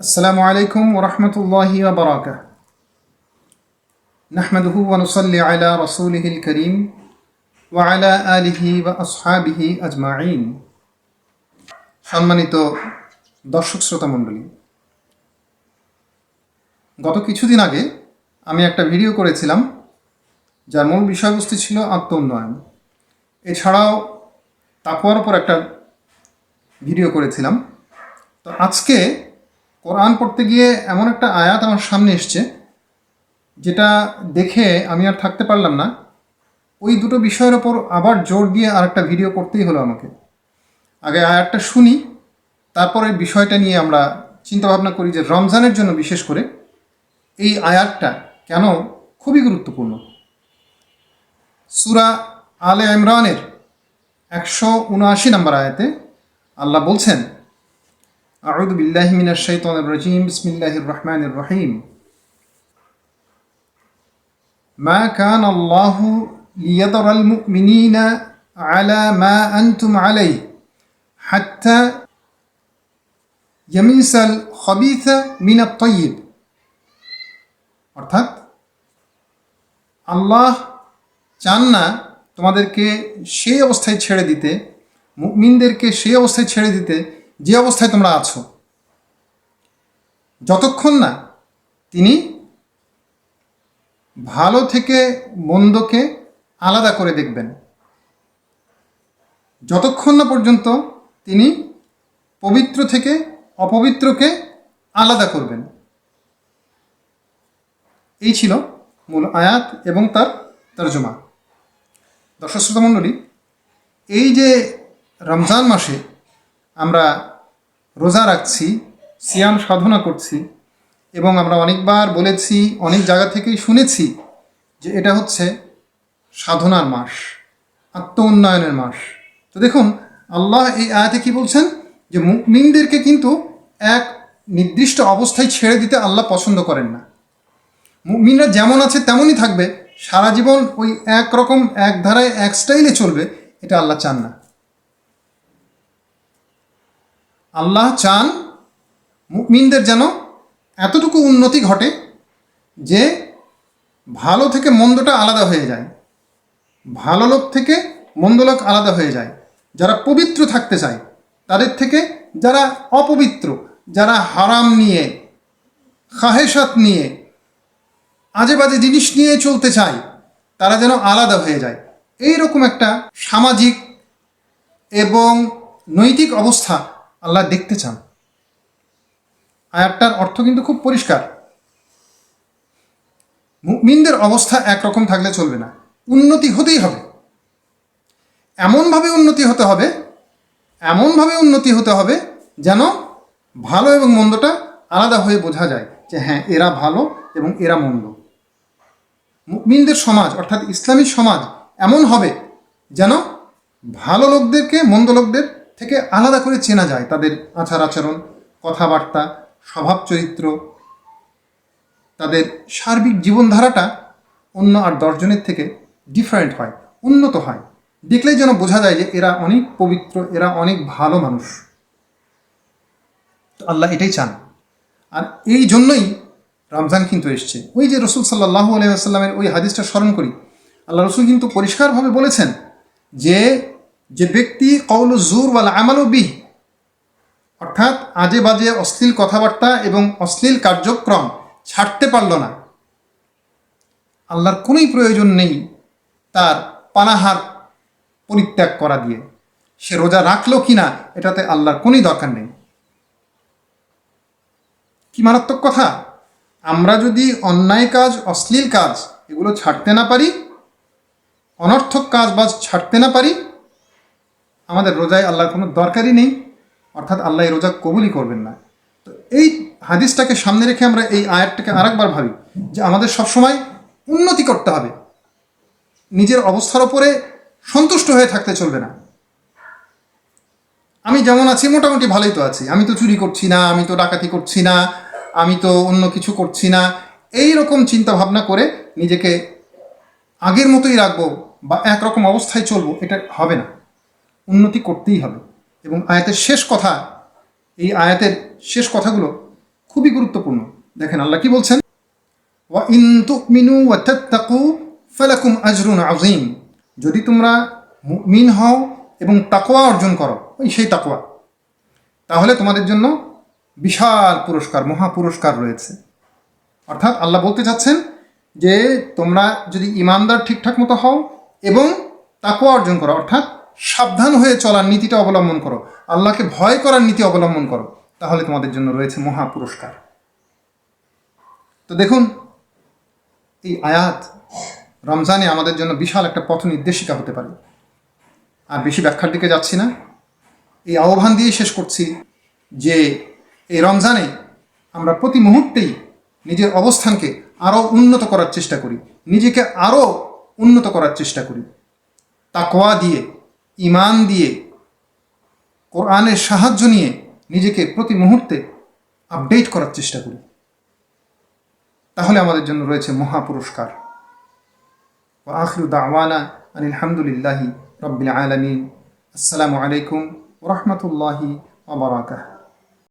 السلام عليكم ورحمة الله وبركاته نحمده ونصلي على رسوله الكريم وعلى آله وأصحابه أجمعين সম্মানিত দর্শক শ্রোতা মণ্ডলী গত কিছুদিন আগে আমি একটা ভিডিও করেছিলাম যার মূল বিষয়বস্তু ছিল আত্ম উন্নয়ন এছাড়াও তাকুয়ার উপর একটা ভিডিও করেছিলাম তো আজকে কোরআন পড়তে গিয়ে এমন একটা আয়াত আমার সামনে এসছে, যেটা দেখে আমি আর থাকতে পারলাম না। ওই দুটো বিষয়ের ওপর আবার জোর দিয়ে আর একটা ভিডিও করতেই হলো আমাকে। আগে আয়াতটা শুনি, তারপর বিষয়টা নিয়ে আমরা চিন্তাভাবনা করি যে রমজানের জন্য বিশেষ করে এই আয়াতটা কেন খুবই গুরুত্বপূর্ণ। সুরা আলে ইমরানের একশো উনআশি নম্বর আয়াতে আল্লাহ বলছেন أعوذ بالله من الشيطان الرجيم بسم الله الرحمن الرحيم ما كان الله ليذر المؤمنين على ما أنتم عليه حتى يميز الخبيث من الطيب অর্থাৎ আল্লাহ চান না তোমাদেরকে সেই অবস্থায় ছেড়ে দিতে মুমিনদেরকে সেই অবস্থায় ছেড়ে দিতে যে অবস্থায় তোমরা আছো, যতক্ষণ না তিনি ভালো থেকে মন্দকে আলাদা করে দেখবেন, যতক্ষণ না পর্যন্ত তিনি পবিত্র থেকে অপবিত্রকে আলাদা করবেন। এই ছিল মূল আয়াত এবং তার তর্জমা। দর্শক শ্রোতা মণ্ডলী, এই যে রমজান মাসে আমরা রোজা রাখছি, সিয়াম সাধনা করছি এবং আমরা অনেকবার বলেছি, অনেক জায়গা থেকেই শুনেছি যে এটা হচ্ছে সাধনার মাস, আত্ম উন্নয়নের মাস। তো দেখুন, আল্লাহ এই আয়াতে কি বলছেন? যে মুকমিনদেরকে কিন্তু এক নির্দিষ্ট অবস্থায় ছেড়ে দিতে আল্লাহ পছন্দ করেন না। মুকমিনরা যেমন আছে তেমনই থাকবে, সারা জীবন ওই একরকম এক ধারায়, এক স্টাইলে চলবে, এটা আল্লাহ চান না। আল্লাহ চান মুমিনদের যেন এতটুকু উন্নতি ঘটে যে ভালো থেকে মন্দটা আলাদা হয়ে যায়। ভালো লোক থেকে মন্দ লোক আলাদা হয়ে যায়। যারা পবিত্র থাকতে চায়, তাদের থেকে যারা অপবিত্র, যারা হারাম নিয়ে, খাহেসাত নিয়ে আজে বাজে জিনিস নিয়ে চলতে চায়, তারা যেন আলাদা হয়ে যায়। এই রকম একটা সামাজিক এবং নৈতিক অবস্থা আল্লাহ দেখতে চান। আয়াতটার অর্থ কিন্তু খুব পরিষ্কার। মুমিনদের অবস্থা একরকম থাকলে চলবে না। উন্নতি হতেই হবে। এমনভাবে উন্নতি হতে হবে, এমনভাবে উন্নতি হতে হবে যেন ভালো এবং মন্দটা আলাদা হয়ে বোঝা যায় যে হ্যাঁ এরা ভালো এবং এরা মন্দ। মুমিনদের সমাজ অর্থাৎ ইসলামী সমাজ এমন হবে যেন ভালো লোকদেরকে মন্দ লোকদের থেকে আলাদা করে চেনা যায় তাদের আচার আচরণ, কথাবার্তা, স্বভাব চরিত্র। তাদের সার্বিক জীবনধারাটা অন্য আর দশজনের থেকে ডিফারেন্ট হয়, উন্নত হয়। দেখলেই যেন বোঝা যায় যে এরা অনেক পবিত্র, এরা অনেক ভালো মানুষ। আল্লাহ এটাই চান। আর এই জন্যই রমজান কিন্তু এসছে। ওই যে রসুল সাল্লাহ আলহামের ওই হাদিসটা স্মরণ করি। আল্লাহ রসুল কিন্তু পরিষ্কারভাবে বলেছেন যে যে ব্যক্তি কৌল জুর ওয়াল আমালু বিহ, অর্থাৎ আজে বাজে অশ্লীল কথাবার্তা এবং অশ্লীল কার্যক্রম ছাড়তে পারল না। আল্লাহর কোনোই প্রয়োজন নেই তার পানাহার পরিত্যাগ করা দিয়ে। সে রোজা রাখল কি না এটাতে আল্লাহর কোনোই দরকার নেই। কি মারাত্মক কথা? আমরা যদি অন্যায় কাজ, অশ্লীল কাজ এগুলো ছাড়তে না পারি, অনর্থক কাজ বাজ ছাড়তে না পারি আমাদের রোজায় আল্লাহর কোনো দরকারই নেই, অর্থাৎ আল্লাহ এই রোজা কবুলই করবেন না। তো এই হাদিসটাকে সামনে রেখে আমরা এই আয়াতটাকে আরেকবার ভাবি, যে আমাদের সবসময় উন্নতি করতে হবে। নিজের অবস্থার ওপরে সন্তুষ্ট হয়ে থাকতে চলবে না। আমি যেমন আছি, মোটামুটি ভালোই তো আছি। আমি তো চুরি করছি না, আমি তো ডাকাতি করছি না, আমি তো অন্য কিছু করছি না। এই রকম চিন্তা ভাবনা করে নিজেকে আগের মতোই রাখব বা একরকম অবস্থায় চলবো, এটা হবে না। উন্নতি করতেই হবে। এবং আয়াতের শেষ কথা, এই আয়াতের শেষ কথাগুলো খুবই গুরুত্বপূর্ণ। দেখেন আল্লাহ কি বলছেন? ওয়া ইন তুমিনু ওয়া ফালাকুম আজরুন আযীম। যদি তোমরা মিন হও এবং তাকোয়া অর্জন করো, ওই সেই তাকোয়া তাহলে তোমাদের জন্য বিশাল পুরস্কার, মহা পুরস্কার রয়েছে। অর্থাৎ আল্লাহ বলতে চাচ্ছেন যে তোমরা যদি ইমানদার ঠিকঠাক মতো হও এবং তাকোয়া অর্জন করো, অর্থাৎ সাবধান হয়ে চলার নীতিটা অবলম্বন করো। আল্লাহকে ভয় করার নীতি অবলম্বন করো। তাহলে তোমাদের জন্য রয়েছে মহা পুরস্কার। তো দেখুন, এই আয়াত রমজানে আমাদের জন্য বিশাল একটা পথ নির্দেশিকা হতে পারে। আর বেশি ব্যাখ্যার দিকে যাচ্ছি না। এই আহ্বান দিয়েই শেষ করছি যে এই রমজানে আমরা প্রতি মুহূর্তেই নিজের অবস্থানকে আরও উন্নত করার চেষ্টা করি। নিজেকে আরও উন্নত করার চেষ্টা করি। তাকওয়া দিয়ে ইমান দিয়ে কোরআনের সাহায্য নিয়ে নিজেকে প্রতি মুহূর্তে আপডেট করার চেষ্টা করি। তাহলে আমাদের জন্য রয়েছে মহা পুরস্কার আখরু দাওয়ানা আলহামদুলিল্লাহি রবিল আলমিন। আসসালামু আলাইকুম রহমতুল্লাহি ওবরাকাহ